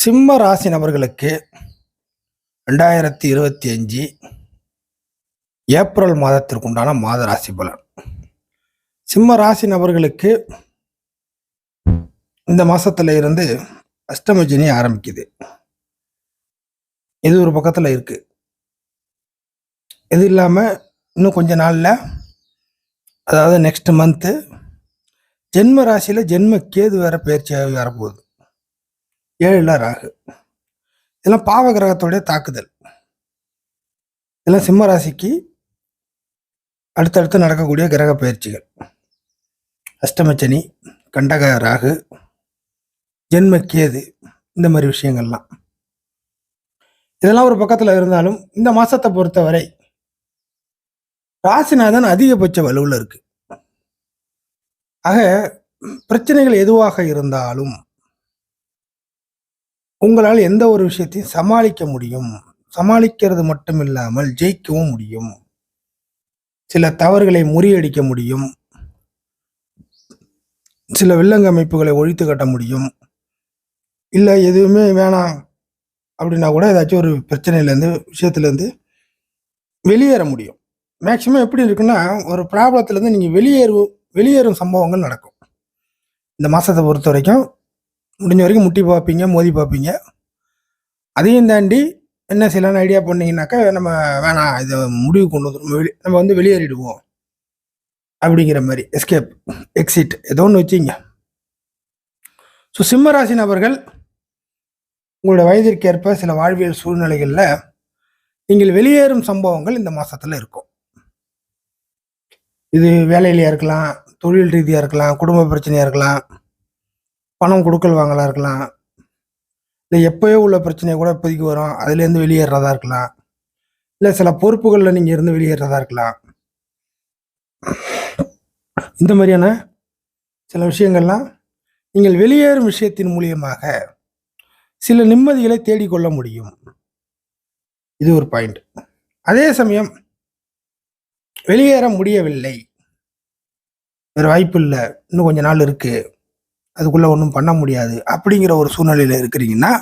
சிம்ம ராசி நபர்களுக்கு ரெண்டாயிரத்தி இருபத்தி அஞ்சு ஏப்ரல் மாதத்திற்குண்டான மாத ராசி பலன். சிம்ம ராசி நபர்களுக்கு இந்த மாதத்துல இருந்து அஷ்டமஜினி ஆரம்பிக்குது. இது ஒரு பக்கத்தில் இருக்கு. இது இல்லாமல் இன்னும் கொஞ்ச நாளில் அதாவது நெக்ஸ்ட் மந்த்து ஜென்ம ராசியில் ஜென்ம கேது வேற பயிற்சியாக வரப்போகுது. ஏழில் ராகு. இதெல்லாம் பாவ கிரகத்தோடைய தாக்குதல். இதெல்லாம் சிம்ம ராசிக்கு அடுத்தடுத்து நடக்கக்கூடிய கிரக பயிற்சிகள். அஷ்டமச்சனி கண்டக ராகு ஜென்ம கேது இந்த மாதிரி விஷயங்கள்லாம். இதெல்லாம் ஒரு பக்கத்தில் இருந்தாலும் இந்த மாதத்தை பொறுத்தவரை ராசிநாதன் அதிகபட்ச வலுவில் இருக்கு. ஆக பிரச்சனைகள் எதுவாக இருந்தாலும் உங்களால் எந்த ஒரு விஷயத்தையும் சமாளிக்க முடியும். சமாளிக்கிறது மட்டும் இல்லாமல் ஜெயிக்கவும் முடியும். சில தவறுகளை முறியடிக்க முடியும். சில வில்லங்க அமைப்புகளை ஒழித்து கட்ட முடியும். இல்லை எதுவுமே வேணாம் அப்படின்னா கூட ஏதாச்சும் ஒரு பிரச்சனையிலேருந்து விஷயத்துலேருந்து வெளியேற முடியும். மேக்சிமம் எப்படி இருக்குன்னா ஒரு ப்ராப்ளத்துலேருந்து நீங்கள் வெளியேறு வெளியேறும் சம்பவங்கள் நடக்கும். இந்த மாதத்தை பொறுத்த வரைக்கும் முடிஞ்ச வரைக்கும் முட்டி பார்ப்பீங்க மோதி பார்ப்பீங்க அதையும் தாண்டி என்ன செய்யலான்னு ஐடியா பண்ணிங்கனாக்கா நம்ம வேணாம் இதை முடிவு கொண்டு வந்துடும் நம்ம வந்து வெளியேறிடுவோம். அப்படிங்கிற மாதிரி எஸ்கேப் எக்ஸிட் ஏதோ ஒன்று வச்சிங்க ஸோ சிம்மராசி நபர்கள் உங்களோட வயதிற்கேற்ப சில வாழ்வியல் சூழ்நிலைகளில் நீங்கள் வெளியேறும் சம்பவங்கள் இந்த மாதத்தில் இருக்கும். இது வேலையிலையாக இருக்கலாம் தொழில் ரீதியாக இருக்கலாம் குடும்ப பிரச்சனையாக இருக்கலாம் பணம் கொடுக்கல் வாங்கலாம் இருக்கலாம். இல்லை எப்போயோ உள்ள பிரச்சனையை கூட இப்போதைக்கு வரும். அதுலேருந்து வெளியேறதா இருக்கலாம். இல்லை சில பொறுப்புகளில் நீங்கள் இருந்து வெளியேறதா இருக்கலாம். இந்த மாதிரியான சில விஷயங்கள்லாம் நீங்கள் வெளியேறும் விஷயத்தின் மூலியமாக சில நிம்மதிகளை தேடிக்கொள்ள முடியும். இது ஒரு பாயிண்ட். அதே சமயம் வெளியேற முடியவில்லை. வேறு வாய்ப்பு இல்லை. இன்னும் கொஞ்ச நாள் இருக்குது அதுக்குள்ளே ஒன்றும் பண்ண முடியாது அப்படிங்கிற ஒரு சூழ்நிலையில் இருக்கிறீங்கன்னா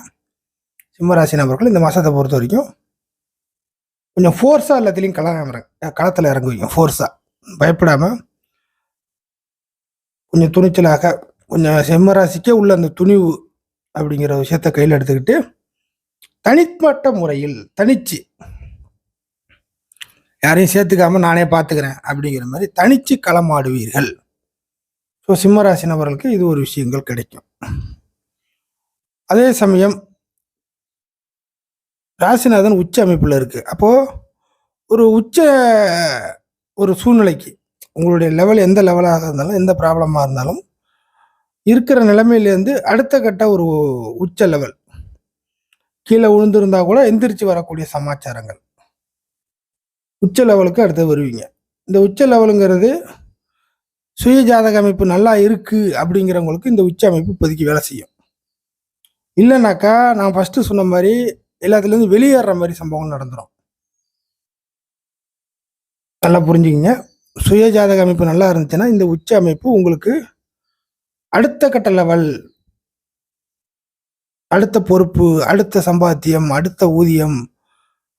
சிம்மராசி நபர்கள் இந்த மாதத்தை பொறுத்த வரைக்கும் கொஞ்சம் ஃபோர்ஸாக எல்லாத்துலேயும் களம் இறங்க களத்தில் இறங்குவீங்க ஃபோர்ஸாக பயப்படாமல் கொஞ்சம் துணிச்சலாக கொஞ்சம் செம்மராசிக்கே உள்ள அந்த துணிவு அப்படிங்கிற விஷயத்த கையில் எடுத்துக்கிட்டு தனிப்பட்ட முறையில் தனிச்சு யாரையும் சேர்த்துக்காம நானே பார்த்துக்கிறேன் அப்படிங்கிற மாதிரி தனிச்சு களமாடுவீர்கள். ஸோ சிம்மராசி நபர்களுக்கு இது ஒரு விஷயங்கள் கிடைக்கும். அதே சமயம் ராசிநாதன் உச்ச அமைப்பில் இருக்குது அப்போது ஒரு உச்ச ஒரு சூழ்நிலைக்கு உங்களுடைய லெவல் எந்த லெவலாக இருந்தாலும் எந்த ப்ராப்ளமாக இருந்தாலும் இருக்கிற நிலைமையிலேருந்து அடுத்த கட்ட ஒரு உச்ச லெவல் கீழே விழுந்திருந்தா கூட எந்திரிச்சு வரக்கூடிய சமாச்சாரங்கள். உச்ச லெவலுக்கு அடுத்து வருவீங்க. இந்த உச்ச லெவலுங்கிறது சுய ஜாதக அமைப்பு நல்லா இருக்குது அப்படிங்கிறவங்களுக்கு இந்த உச்ச அமைப்பு இப்போதைக்கு வேலை செய்யும். இல்லைனாக்கா நான் ஃபஸ்ட்டு சொன்ன மாதிரி எல்லாத்துலேருந்து வெளியேற மாதிரி சம்பவங்கள் நடந்துடும் நல்லா புரிஞ்சுக்கிங்க. சுய ஜாதக அமைப்பு நல்லா இருந்துச்சுன்னா இந்த உச்ச அமைப்பு உங்களுக்கு அடுத்த கட்ட லெவல் அடுத்த பொறுப்பு அடுத்த சம்பாத்தியம் அடுத்த ஊதியம்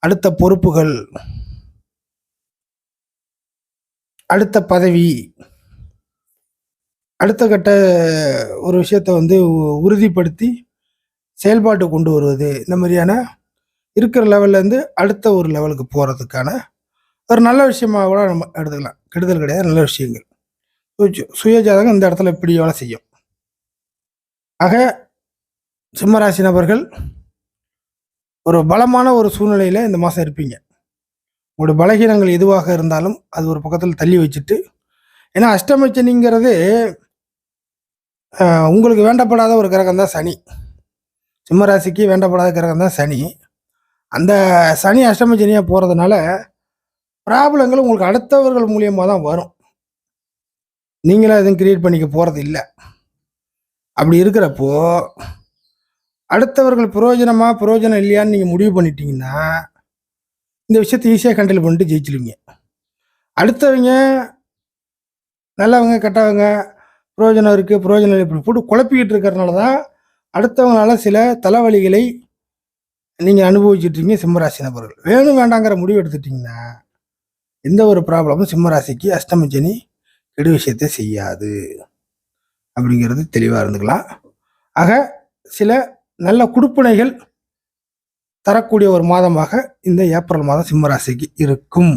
அடுத்த பொறுப்புகள் அடுத்த பதவி அடுத்த கட்ட ஒரு விஷயத்தை வந்து உ- உறுதிப்படுத்தி செயல்பாட்டு கொண்டு வருவது. இந்த மாதிரியான இருக்கிற லெவல்லேருந்து அடுத்த ஒரு லெவலுக்கு போகிறதுக்கான ஒரு நல்ல விஷயமாக கூட நம்ம எடுத்துக்கலாம். கெடுதல் கிடையாது நல்ல விஷயங்கள். சுய- ஜாதகம் இந்த இடத்துல இப்படி வேலை செய்யும். ஆக சிம்மராசி நபர்கள் ஒரு பலமான ஒரு சூழ்நிலையில் இந்த மாதம் இருப்பீங்க. உங்களுடைய பலகீனங்கள் எதுவாக இருந்தாலும் அது ஒரு பக்கத்தில் தள்ளி வச்சுட்டு ஏன்னா அஷ்டமச்சனிங்கிறது உங்களுக்கு வேண்டப்படாத ஒரு கிரகம் தான் சனி. சிம்மராசிக்கு வேண்டப்படாத கிரகம் தான் சனி. அந்த சனி அஷ்டமச்சனியாக போகிறதுனால ப்ராப்ளங்கள் உங்களுக்கு அடுத்தவர்கள் மூலியமாக தான் வரும். நீங்களும் எதுவும் கிரியேட் பண்ணிக்க போகிறது இல்லை. அப்படி இருக்கிறப்போ அடுத்தவர்கள் பிரயோஜனமா பிரயோஜனம் இல்லையான்னு நீங்கள் முடிவு பண்ணிட்டீங்கன்னா இந்த விஷயத்தை ஈஸியாக கண்ட்ரோல் பண்ணிட்டு ஜெயிச்சிருவீங்க. அடுத்தவங்க நல்லவங்க கெட்டவங்க பிரயோஜனம் இருக்குது பிரயோஜனம் இப்படி போட்டு குழப்பிக்கிட்டு இருக்கிறதுனால தான் அடுத்தவங்களால சில தலைவலிகளை நீங்கள் அனுபவிச்சுட்டீங்க சிம்மராசி நபர்கள் வேணும் வேண்டாங்கிற முடிவு எடுத்துட்டிங்கன்னா எந்த ஒரு ப்ராப்ளமும் சிம்மராசிக்கு அஷ்டம கெடு விஷயத்தை செய்யாது. அப்படிங்கிறது தெளிவாக இருந்துக்கலாம். ஆக சில நல்ல குடுப்பினைகள் தரக்கூடிய ஒரு மாதமாக இந்த ஏப்ரல் மாதம் சிம்மராசிக்கு இருக்கும்.